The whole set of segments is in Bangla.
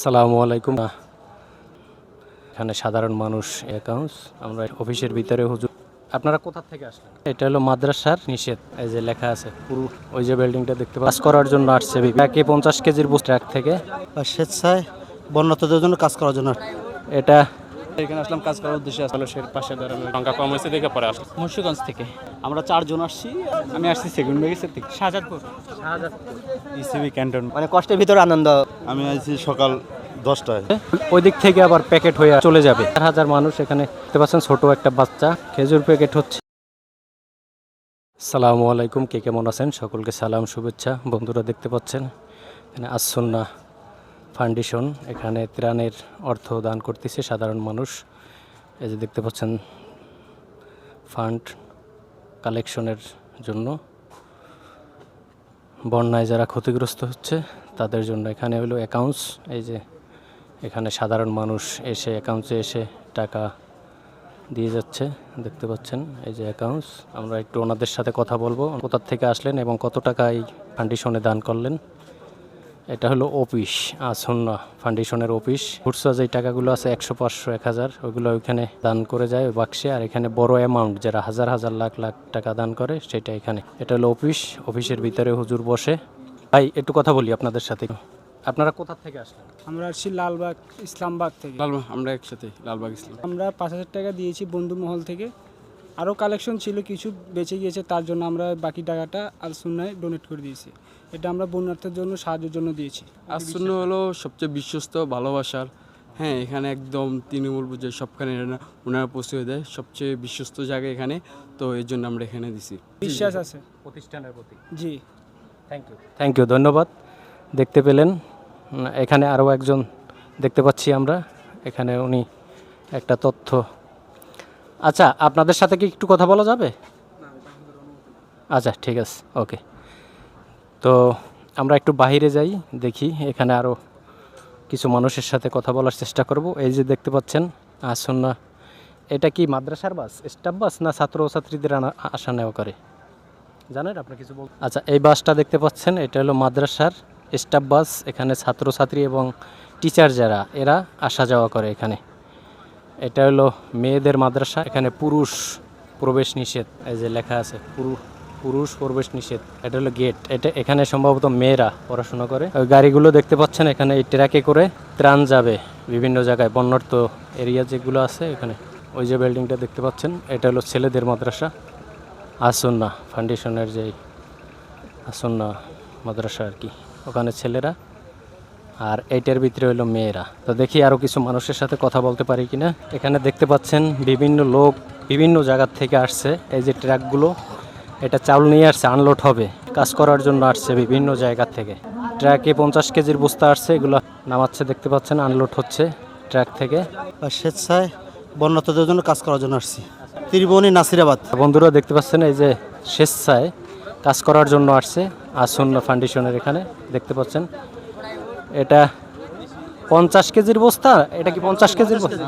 সালামু আলাইকুম। এখানে সাধারণ মানুষ অ্যাকাউন্টস আমরা অফিসের ভিতরে হুজুর। আপনারা কোথা থেকে আসলেন? এটা হলো মাদ্রাসার নিষেধ। এই যে লেখা আছে পুরো ওই যে বিল্ডিংটা দেখতে পাস করার জন্য আসছে একে পঞ্চাশ কেজির বস্তু ট্রাক থেকে। আর স্বেচ্ছায় বন্যাতদের জন্য কাজ করার জন্য। এটা এখানে আসলাম কাজ করার উদ্দেশ্যে মানুষের পাশে দাঁড়ানো সংখ্যা কম হয়েছে দেখে পরে আসলাম। মুন্সিগঞ্জ থেকে। আমরা চারজন আসছি আমি আসছি সেকেন্ড বেগেসের থেকে। শাহজাদপুর। ইসিবি ক্যান্টন। মানে কষ্টের ভিতরে আনন্দ। আমি আইছি সকাল দশটায়। ওই দিক থেকে আবার প্যাকেট হয়ে চলে যাবে। চার হাজার মানুষ এখানে দেখতে পাচ্ছেন ছোট একটা বাচ্চা খেজুর প্যাকেট হচ্ছে। সালামু আলাইকুম কে কেমন আছেন? সকলকে সালাম শুভেচ্ছা। বন্ধুরা দেখতে পাচ্ছেন এখানে আসন্না ফাউন্ডেশন এখানে ত্রাণের অর্থ দান করতেছে সাধারণ মানুষ। এই যে দেখতে পাচ্ছেন ফান্ড কালেকশনের জন্য। বন্যায় যারা ক্ষতিগ্রস্ত হচ্ছে, তাদের জন্য এখানে হলো অ্যাকাউন্টস এই যে এখানে সাধারণ মানুষ এসে অ্যাকাউন্টসে এসে টাকা দিয়ে যাচ্ছে, দেখতে পাচ্ছেন। এই যে অ্যাকাউন্টস আমরা একটু ওনাদের সাথে কথা বলব। কোথা থেকে আসলেন এবং কত টাকা এই ফাউন্ডেশনে দান করলেন? এটা হলো অফিস আসন্না ফাউন্ডেশনের অফিস। খুচরা যে টাকাগুলো আছে একশো পাঁচশো এক হাজার ওইগুলো ওইখানে দান করে যায় ওই বাক্সে। আর এখানে বড় অ্যামাউন্ট যারা হাজার হাজার লাখ লাখ টাকা দান করে সেটা এখানে। এটা হলো অফিস অফিসের ভিতরে হুজুর বসে। ভাই একটু কথা বলি আপনাদের সাথে। আপনারা কোথা থেকে আসলেন? আমরা আসছি লালবাগ ইসলামবাগ থেকে। লালবাগ আমরা একসাথে লালবাগ ইসলাম আমরা পাঁচ হাজার টাকা দিয়েছি বন্ধু মহল থেকে। আরও কালেকশন ছিল কিছু বেঁচে গিয়েছে তার জন্য আমরা বাকি টাকাটা আল সুন্নায় ডোনেট করে দিয়েছি। এটা আমরা বন্যার্থের জন্য সাহায্যের জন্য দিয়েছি। আসন্ন হলো সবচেয়ে বিশ্বস্ত ভালোবাসার। হ্যাঁ এখানে একদম তৃণমূল বুঝে সবখানে ওনারা পৌঁছে দেয়। সবচেয়ে বিশ্বস্ত জায়গা এখানে তো এর জন্য আমরা এখানে দিছি। বিশ্বাস আছে। প্রতিষ্ঠানের প্রতি। জি। থ্যাংক ইউ থ্যাংক ইউ ধন্যবাদ। দেখতে পেলেন এখানে আরও একজন দেখতে পাচ্ছি আমরা। এখানে উনি একটা তথ্য আচ্ছা আপনাদের সাথে কি একটু কথা বলা যাবে? আচ্ছা ঠিক আছে, ওকে। তো আমরা একটু বাইরে যাই, দেখি এখানে আরও কিছু মানুষের সাথে কথা বলার চেষ্টা করব। এই যে দেখতে পাচ্ছেন, আসুন না। এটা কি মাদ্রাসার বাস, স্টাফ বাস না ছাত্র ছাত্রীদের আনা- আসা নেওয়া করে? জানেন আপনি কিছু বল আচ্ছা এই বাসটা দেখতে পাচ্ছেন, এটা হলো মাদ্রাসার স্টাফ বাস, এখানে ছাত্রছাত্রী এবং টিচার যারা, এরা আসা যাওয়া করে এখানে। এটা হলো মেয়েদের মাদ্রাসা। এখানে পুরুষ প্রবেশ নিষেধ, এই যে লেখা আছে, পুরুষ পুরুষ প্রবেশ নিষেধ। এটা হলো গেট এটা এখানে সম্ভবত মেয়েরা পড়াশোনা করে। ওই গাড়িগুলো দেখতে পাচ্ছেন, এখানে এই ট্রাকে করে ত্রাণ যাবে বিভিন্ন জায়গায়, বন্যার্থ এরিয়া যেগুলো আছে এখানে। ওই যে বিল্ডিংটা দেখতে পাচ্ছেন, এটা হলো ছেলেদের মাদ্রাসা। আসন্না ফাউন্ডেশনের যে আসন্না মাদ্রাসা আর কি। ওখানে ছেলেরা আর এইটার ভিতরে হলো মেয়েরা। তো দেখি আরও কিছু মানুষের সাথে কথা বলতে পারি কিনা। এখানে দেখতে পাচ্ছেন বিভিন্ন লোক বিভিন্ন জায়গার থেকে আসছে। এই যে ট্রাকগুলো এটা চাউল নিয়ে আসছে আনলোড হবে। কাজ করার জন্য আসছে বিভিন্ন জায়গার থেকে। ট্রাকে পঞ্চাশ কেজির বস্তা আসছে এগুলো নামাচ্ছে দেখতে পাচ্ছেন আনলোড হচ্ছে ট্রাক থেকে। আর স্বেচ্ছায় বন্যাতদের জন্য কাজ করার জন্য আসছি। ত্রিভুবনী নাসিরাবাদ। বন্ধুরা দেখতে পাচ্ছেন এই যে স্বেচ্ছায় কাজ করার জন্য আসছে আসন্ন ফাউন্ডেশনের এখানে। দেখতে পাচ্ছেন এটা পঞ্চাশ কেজির বস্তা এটা কি পঞ্চাশ কেজির বস্তা?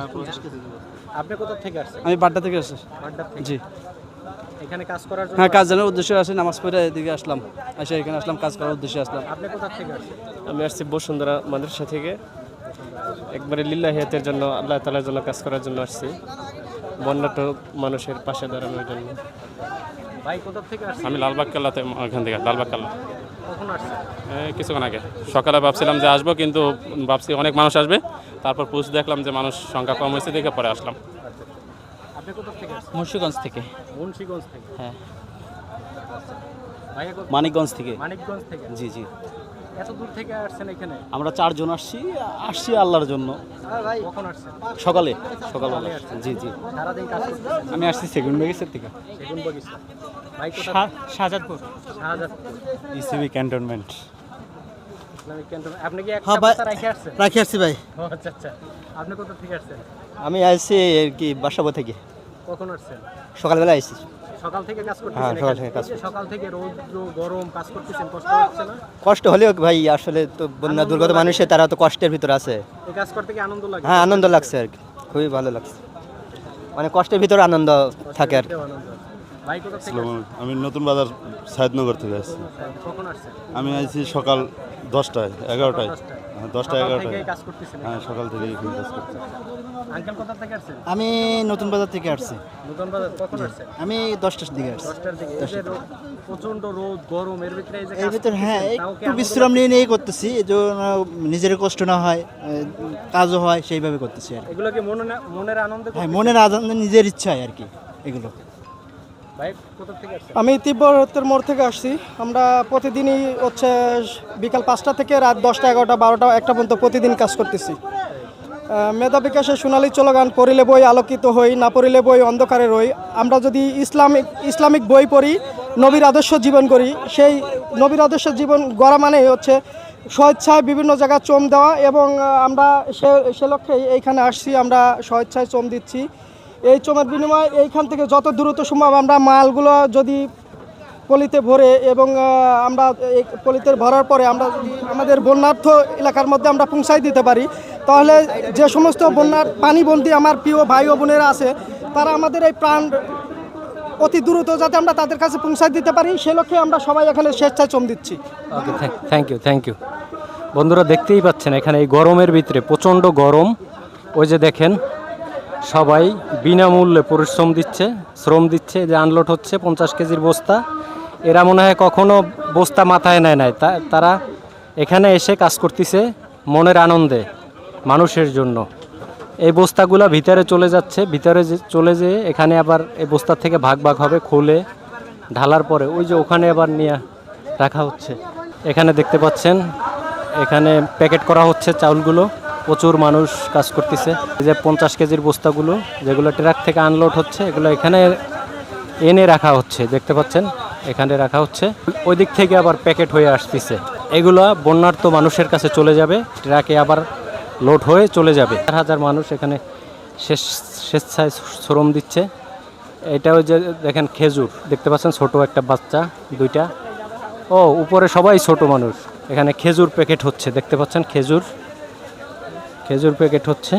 আপনি কোথা থেকে আসছেন? আমি বাড্ডা থেকে আসছি। জি। এখানে কাজ করার জন্য হ্যাঁ কাজ জানার উদ্দেশ্যে আসি নামাজ পড়ে এদিকে আসলাম। এসে এখানে আসলাম কাজ করার উদ্দেশ্যে আসলাম। আপনি কোথা থেকে আসছেন? আমি আসছি বসুন্ধরা মাদ্রাসা থেকে। একবারে লিল্লাহিয়াতের জন্য আল্লাহ তালার জন্য কাজ করার জন্য আসছি। বন্যাট মানুষের পাশে দাঁড়ানোর জন্য। ভাই কোথা থেকে আমি লালবাগ কেল্লাতে ওখান থেকে লালবাগ কেল্লা। কিছুক্ষণ আগে। সকালে ভাবছিলাম যে আসব কিন্তু ভাবছি অনেক মানুষ আসবে। তারপর পুষ দেখলাম যে মানুষ সংখ্যা কম হয়েছে দেখে পরে আসলাম। মুর্শিগঞ্জ মুন্সিগঞ্জ থেকে। মুন্সিগঞ্জ থেকে? হ্যাঁ। মানিকগঞ্জ থেকে। মানিকগঞ্জ থেকে? জি জি। এত দূর থেকে আসছেন এখানে? আমরা চারজন আসছি আসছি আল্লাহর জন্য। কখন আসছেন? সকালে সকালবেলা। জি জি। সারাদিন কাজ আমি আসছি সেগুন বেগেসের থেকে। সেগুন বাগিচা। ভাই কোথা শাহজাদপুর। শাহজাদপুর। ইসিবি ক্যান্টনমেন্ট আপনি কি একটা হ্যাঁ আসছেন? রাখি আসছি ভাই। আচ্ছা আচ্ছা। আপনি কোথা থেকে আসছেন? আমি আসছি আর কি বাসাবো থেকে। কখন আসছেন? সকালবেলা আসছি। সকাল থেকে কাজ করতেছেন হ্যাঁ, সকাল থেকে কাজ সকাল থেকে রৌদ্র গরম কাজ করতেছেন কষ্ট হচ্ছে না? কষ্ট হলেও ভাই আসলে তো বন্যা দুর্গত মানুষের তারা তো কষ্টের ভিতরে আছে। এই কাজ করতে কি আনন্দ লাগে? হ্যাঁ আনন্দ লাগছে আর কি। খুবই ভালো লাগছে। মানে কষ্টের ভিতরে আনন্দ থাকে আর। আমি নতুন বাজার সায়দনগর থেকে আসছি। আসছেন? কখন আসছেন? আমি আইছি সকাল দশটায় এগারোটায়। হ্যাঁ, দশটা সকাল এগারোটা। হ্যাঁ সকাল থেকে এখানে কাজ করছি আঙ্কেল কোথা থেকে আসছেন? আমি নতুন বাজার থেকে আসছি। নতুন বাজার কখন আসছেন? আমি দশটার দিকে আসছি। দশটার দিকে। এই যে রোদ, প্রচণ্ড রোদ গরম এর ভিতরে এই যে এর ভিতর হ্যাঁ একটু বিশ্রাম নিয়ে নিয়েই করতেছি এই জন্য নিজের কষ্ট না হয় কাজও হয় সেইভাবে করতেছি আর কি। এগুলো কি মনে মনের আনন্দে হ্যাঁ মনের আনন্দ নিজের ইচ্ছায় আর কি এগুলো। আমি তিব্বতের মোড় থেকে আসছি। আমরা প্রতিদিনই হচ্ছে বিকাল পাঁচটা থেকে রাত দশটা, এগারোটা, বারোটা, একটা পর্যন্ত প্রতিদিন কাজ করতেছি। মেধা বিকাশে সোনালী চলগান, পড়িলে বই, আলোকিত হই, না পড়িলে বই, অন্ধকারে রই। আমরা যদি ইসলামিক ইসলামিক বই পড়ি, নবীর আদর্শ জীবন করি, সেই নবীর আদর্শ জীবন গড়া মানেই হচ্ছে স্বেচ্ছায় বিভিন্ন জায়গায় চোম দেওয়া এবং আমরা সে সে লক্ষ্যে এইখানে আসছি, আমরা স্বেচ্ছায় চোম দিচ্ছি। এই চোমের বিনিময়ে এইখান থেকে যত দ্রুত সম্ভব আমরা মালগুলো যদি পলিতে ভরে এবং আমরা এই পলিতে ভরার পরে আমরা যদি আমাদের বন্যার্থ এলাকার মধ্যে আমরা পৌঁছাই দিতে পারি, তাহলে যে সমস্ত বন্যার পানিবন্দী আমার প্রিয় ভাই ও বোনেরা আছে, তারা আমাদের এই প্রাণ অতি দ্রুত যাতে আমরা তাদের কাছে পৌঁছাই দিতে পারি, সে লক্ষ্যে আমরা সবাই এখানে স্বেচ্ছায় চম দিচ্ছি। Thank you thank you. বন্ধুরা দেখতেই পাচ্ছেন, এখানে এই গরমের ভিতরে প্রচণ্ড গরম। ওই যে দেখেন সবাই বিনামূল্যে পরিশ্রম দিচ্ছে, শ্রম দিচ্ছে, যে আনলোড হচ্ছে পঞ্চাশ কেজির বস্তা। এরা মনে হয় কখনো বস্তা মাথায় নেয় নাই। তারা এখানে এসে কাজ করতেছে মনের আনন্দে, মানুষের জন্য। এই বস্তাগুলো ভিতরে চলে যাচ্ছে, ভিতরে যে, চলে যেয়ে এখানে আবার এই বস্তা থেকে ভাগ ভাগ হবে খুলে ঢালার পরে। ওই যে ওখানে আবার নিয়ে রাখা হচ্ছে। এখানে দেখতে পাচ্ছেন, এখানে প্যাকেট করা হচ্ছে চাউলগুলো। প্রচুর মানুষ কাজ করতেছে। যে পঞ্চাশ কেজির বস্তাগুলো, যেগুলো ট্রাক থেকে আনলোড হচ্ছে, এগুলো এখানে এনে রাখা হচ্ছে, দেখতে পাচ্ছেন? এখানে রাখা হচ্ছে। ওই দিক থেকে আবার প্যাকেট হয়ে আসতেছে। এগুলো বন্যার্থ মানুষের কাছে চলে যাবে, ট্রাকে আবার লোড হয়ে চলে যাবে। চার হাজার মানুষ এখানে শেষ, স্বেচ্ছায় শ্রম দিচ্ছে। এটা ওই যে দেখেন খেজুর, দেখতে পাচ্ছেন? ছোট একটা বাচ্চা, দুইটা। ও, উপরে সবাই ছোট মানুষ। এখানে খেজুর প্যাকেট হচ্ছে, দেখতে পাচ্ছেন? খেজুর। খেজুর প্যাকেট হচ্ছে।